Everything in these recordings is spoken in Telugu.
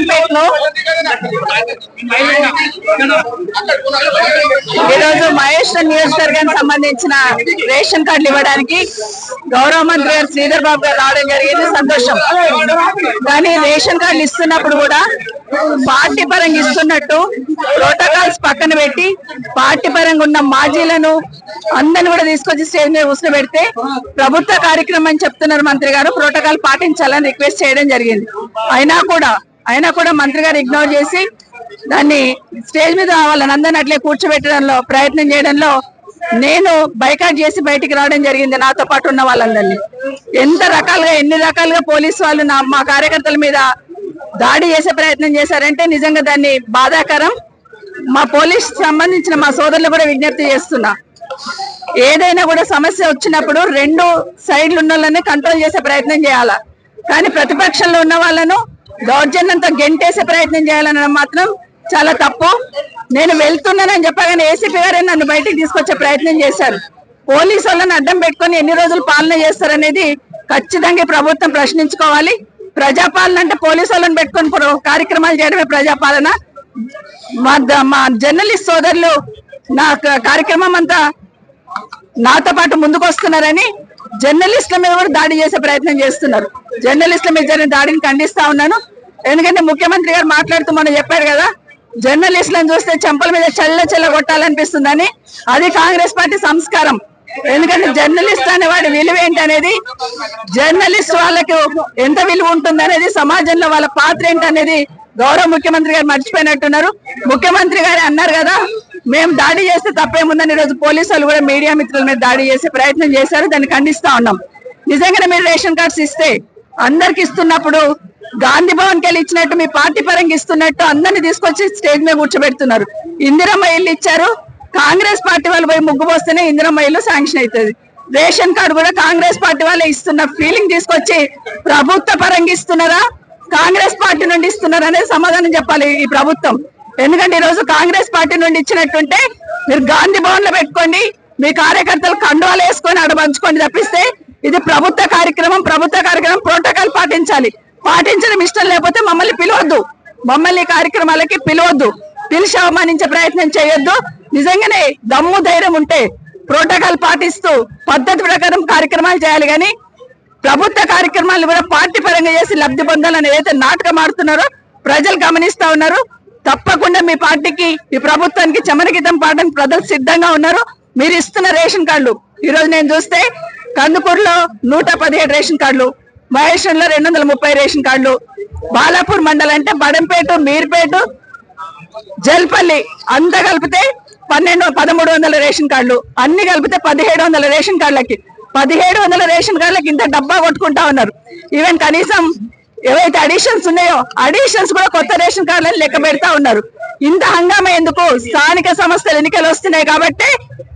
బడంపేటలో ఈరోజు మహేష్ నియోజకవర్గానికి సంబంధించిన రేషన్ కార్డులు ఇవ్వడానికి గౌరవ మంత్రి గారు శ్రీధర్ బాబు గారు రావడం జరిగింది. సంతోషం. కానీ రేషన్ కార్డులు ఇస్తున్నప్పుడు కూడా పార్టీ పరంగా ఇస్తున్నట్టు ప్రోటోకాల్స్ పక్కన పెట్టి పార్టీ పరంగా ఉన్న మాజీలను అందరిని కూడా తీసుకొచ్చి స్టేజ్ మీద కూర్చోబెడితే ప్రభుత్వ కార్యక్రమం అని చెప్తున్నారు మంత్రి గారు. ప్రోటోకాల్ పాటించాలని రిక్వెస్ట్ చేయడం జరిగింది. అయినా కూడా అయినా కూడా మంత్రి గారు ఇగ్నోర్ చేసి దాన్ని స్టేజ్ మీద వాళ్ళని అందరిని అట్లే కూర్చోబెట్టడంలో ప్రయత్నం చేయడంలో నేను బైకాట్ చేసి బయటికి రావడం జరిగింది నాతో పాటు ఉన్న వాళ్ళందరినీ. ఎంత రకాలుగా ఎన్ని రకాలుగా పోలీసు వాళ్ళు నా మా కార్యకర్తల మీద దాడి చేసే ప్రయత్నం చేశారంటే నిజంగా దాన్ని బాధాకరం. మా పోలీస్ సంబంధించిన మా సోదరులు కూడా విజ్ఞప్తి చేస్తున్నా. ఏదైనా కూడా సమస్య వచ్చినప్పుడు రెండు సైడ్లు ఉన్న వాళ్ళని కంట్రోల్ చేసే ప్రయత్నం చేయాలా? కానీ ప్రతిపక్షంలో ఉన్న వాళ్ళను దౌర్జన్యంతో గెంటేసే ప్రయత్నం చేయాలనడం మాత్రం చాలా తప్పు. నేను వెళ్తున్నానని చెప్పగానే ఏసీపీ గారే నన్ను బయటికి తీసుకొచ్చే ప్రయత్నం చేశారు. పోలీసు వాళ్ళని అడ్డం పెట్టుకొని ఎన్ని రోజులు పాలన చేస్తారనేది ఖచ్చితంగా ప్రభుత్వం ప్రశ్నించుకోవాలి. ప్రజాపాలన అంటే పోలీసు వాళ్ళని పెట్టుకొని కార్యక్రమాలు చేయడమే ప్రజాపాలన. మా మా జర్నలిస్ట్ సోదరులు నా క- కార్యక్రమం అంతా నాతో పాటు ముందుకు వస్తున్నారని జర్నలిస్టుల మీద కూడా దాడి చేసే ప్రయత్నం చేస్తున్నారు. జర్నలిస్టుల మీద జరిగిన దాడిని ఖండిస్తా ఉన్నాను. ఎందుకంటే ముఖ్యమంత్రి గారు మాట్లాడుతూ మొన్న చెప్పారు కదా జర్నలిస్టులను చూస్తే చెంపల మీద చల్ల చల్ల కొట్టాలనిపిస్తుందని. అది కాంగ్రెస్ పార్టీ సంస్కారం. ఎందుకంటే జర్నలిస్ట్ అనే వాడి విలువ ఏంటి అనేది జర్నలిస్ట్ వాళ్ళకి ఎంత విలువ ఉంటుంది అనేది సమాజంలో వాళ్ళ పాత్ర ఏంటి అనేది గౌరవ ముఖ్యమంత్రి గారు మర్చిపోయినట్టున్నారు. ముఖ్యమంత్రి గారు అన్నారు కదా మేము దాడి చేస్తే తప్పేముందని ఈరోజు పోలీసు కూడా మీడియా మిత్రుల మీద దాడి చేసే ప్రయత్నం చేశారు దాన్ని ఖండిస్తా ఉన్నాం. నిజంగానే మీరు రేషన్ కార్డ్స్ ఇస్తే అందరికి ఇస్తున్నప్పుడు గాంధీ భవన్ కెళ్ళి ఇచ్చినట్టు మీ పార్టీ పరంగా ఇస్తున్నట్టు అందరిని తీసుకొచ్చి స్టేజ్ మీద కూర్చోబెడుతున్నారు. ఇందిరమ్మ ఇల్లు ఇచ్చారు కాంగ్రెస్ పార్టీ వాళ్ళు పోయి ముగ్గు పోస్తేనే ఇందిరమ్మ ఇల్లు శాంక్షన్ అవుతుంది. రేషన్ కార్డు కూడా కాంగ్రెస్ పార్టీ వాళ్ళే ఇస్తున్న ఫీలింగ్ తీసుకొచ్చి ప్రభుత్వ పరంగా ఇస్తున్నారా కాంగ్రెస్ పార్టీ నుండి ఇస్తున్నారా అనేది సమాధానం చెప్పాలి ఈ ప్రభుత్వం. ఎందుకంటే ఈ రోజు కాంగ్రెస్ పార్టీ నుండి ఇచ్చినట్టుంటే మీరు గాంధీ భవన్లో పెట్టుకోండి మీ కార్యకర్తలు కండువాలు వేసుకొని ఆడ తప్పిస్తే ఇది ప్రభుత్వ కార్యక్రమం ప్రభుత్వ కార్యక్రమం ప్రోటోకాల్ పాటించాలి. పాటించడం ఇష్టం లేకపోతే మమ్మల్ని పిలవద్దు. మమ్మల్ని కార్యక్రమాలకి పిలవద్దు. పిలిచి అవమానించే ప్రయత్నం చేయొద్దు. నిజంగానే దమ్ము ధైర్యం ఉంటే ప్రోటోకాల్ పాటిస్తూ పద్ధతి ప్రకారం కార్యక్రమాలు చేయాలి కానీ ప్రభుత్వ కార్యక్రమాలు కూడా పార్టీ పరంగా చేసి లబ్ధి పొందాలని ఏదైతే నాటకం ఆడుతున్నారో ప్రజలు గమనిస్తా ఉన్నారు. తప్పకుండా మీ పార్టీకి ఈ ప్రభుత్వానికి చమరగీతం పాడడానికి ప్రజలు సిద్ధంగా ఉన్నారు. మీరు ఇస్తున్న రేషన్ కార్డులు. ఈ రోజు నేను చూస్తే కందుకూరులో నూట పదిహేడు రేషన్ కార్డులు మహేశ్వరంలో రెండు వందల ముప్పై రేషన్ కార్డులు బాలాపూర్ మండలం అంటే బడంపేట మీర్పేట జల్పల్లి అంత కలిపితే పన్నెండు పదమూడు వందల రేషన్ కార్డులు. అన్ని కలిపితే పదిహేడు వందల రేషన్ కార్డులకి. పదిహేడు వందల రేషన్ కార్డులకి ఇంత డబ్బా కొట్టుకుంటా ఉన్నారు. ఈవెన్ కనీసం ఏవైతే అడిషన్స్ ఉన్నాయో అడిషన్స్ కూడా కొత్త రేషన్ కార్డులను లెక్క పెడతా ఉన్నారు. ఇంత హంగామా ఎందుకు? స్థానిక సంస్థలు ఎన్నికలు వస్తున్నాయి కాబట్టి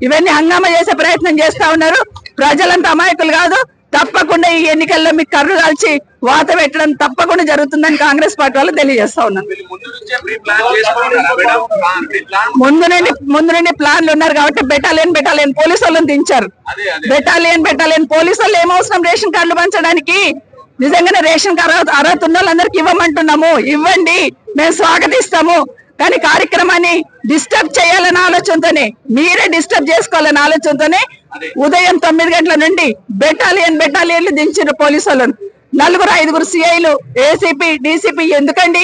ఇవన్నీ హంగామా చేసే ప్రయత్నం చేస్తా ఉన్నారు. ప్రజలంతా అమాయకులు కాదు తప్పకుండా ఈ ఎన్నికల్లో మీకు కర్రు కాల్చి వాత పెట్టడం తప్పకుండా జరుగుతుందని కాంగ్రెస్ పార్టీ వాళ్ళు తెలియజేస్తా ఉన్నారు. ముందు నుండి ముందు నుండి ప్లాన్లు ఉన్నారు కాబట్టి బెటాలియన్ బెటాలియన్ పోలీసు వాళ్ళని దించారు. బెటాలియన్ బెటాలియన్ పోలీసు వాళ్ళు ఏమవసరం రేషన్ కార్డులు పంచడానికి? నిజంగానే రేషన్ కార్డు అర్హత- అర్హత ఉన్న ఇవ్వమంటున్నాము. ఇవ్వండి. మేము స్వాగతిస్తాము. కానీ కార్యక్రమాన్ని డిస్టర్బ్ చేయాలన్న ఆలోచనతోనే మీరే డిస్టర్బ్ చేసుకోవాలన్న ఆలోచనతోనే ఉదయం తొమ్మిది గంటల నుండి బెటాలియన్ బెటాలియన్లు దించిన పోలీసు వాళ్ళను. నలుగురు ఐదుగురు సిఐలు ఏసీపీ డీసీపీ ఎందుకండి?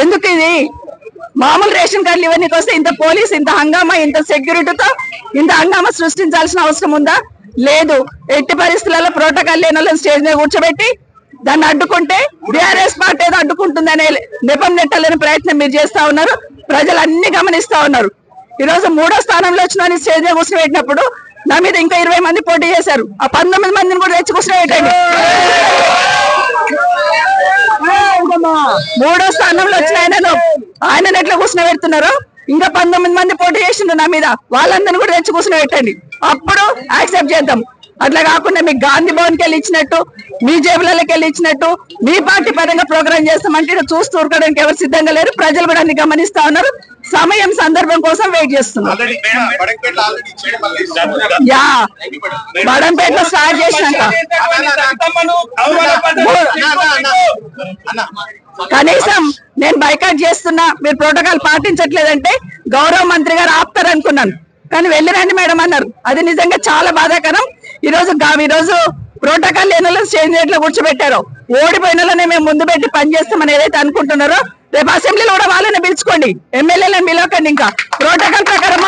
ఎందుకు ఇది? మామూలు రేషన్ కార్డులు ఇవన్నీ వస్తే ఇంత పోలీస్ ఇంత హంగామా ఇంత సెక్యూరిటీతో ఇంత హంగామా సృష్టించాల్సిన అవసరం ఉందా? లేదు. ఎట్టి పరిస్థితులలో ప్రోటోకాల్ లేని వాళ్ళని స్టేజ్ మీద కూర్చోబెట్టి దాన్ని అడ్డుకుంటే బీఆర్ఎస్ పార్టీ ఏదో అడ్డుకుంటుందనే నెపం నెట్టాలని ప్రయత్నం మీరు చేస్తా ఉన్నారు. ప్రజలు అన్ని గమనిస్తా ఉన్నారు. ఈ రోజు మూడో స్థానంలో వచ్చిన వాడిని స్టేజ్ పెట్టినప్పుడు నా మీద ఇంకా ఇరవై మంది పోటీ చేశారు. ఆ పంతొమ్మిది మందిని కూడా తెచ్చి కూర్చోబెట్టండి. మూడో స్థానంలో వచ్చిన ఆయనను ఆయన ఎట్లా కూర్చుని పెడుతున్నారు ఇంకా పంతొమ్మిది మంది పోటీ చేసిండ్రు నా మీద. వాళ్ళందరినీ కూడా తెచ్చి కూర్చుని పెట్టండి అప్పుడు యాక్సెప్ట్ చేద్దాం. అట్లా కాకుండా మీకు గాంధీ భవన్కి వెళ్ళి ఇచ్చినట్టు మీ జేబులకి వెళ్ళి ఇచ్చినట్టు మీ పార్టీ పరంగా ప్రోగ్రామ్ చేస్తామంటే చూస్తూ ఊరుకోవడానికి ఎవరు సిద్ధంగా లేరు. ప్రజలు కూడా అన్ని గమనిస్తా ఉన్నారు. సమయం సందర్భం కోసం వెయిట్ చేస్తున్నారు. యా బడంపేటలో స్టార్ట్ చేసినాక కనీసం నేను బైకాట్ చేస్తున్నా మీరు ప్రోటోకాల్ పాటించట్లేదంటే గౌరవ మంత్రి గారు ఆపుతారు అనుకున్నాను కానీ వెళ్ళిరండి మేడం అన్నారు. అది నిజంగా చాలా బాధాకరం. ఈ రోజు ఈ రోజు ప్రోటోకాల్ లేని చేంజ్ స్టేజ్లో కూర్చోబెట్టారు. ఓడిపోయిన వాళ్ళనే మేము ముందు పెట్టి పనిచేస్తామని ఏదైతే అనుకుంటున్నారో రేపు అసెంబ్లీలో కూడా వాళ్ళని పిలుచుకోండి. ఎమ్మెల్యేలను పిలవకండి ఇంకా. ప్రోటోకాల్ ప్రకారం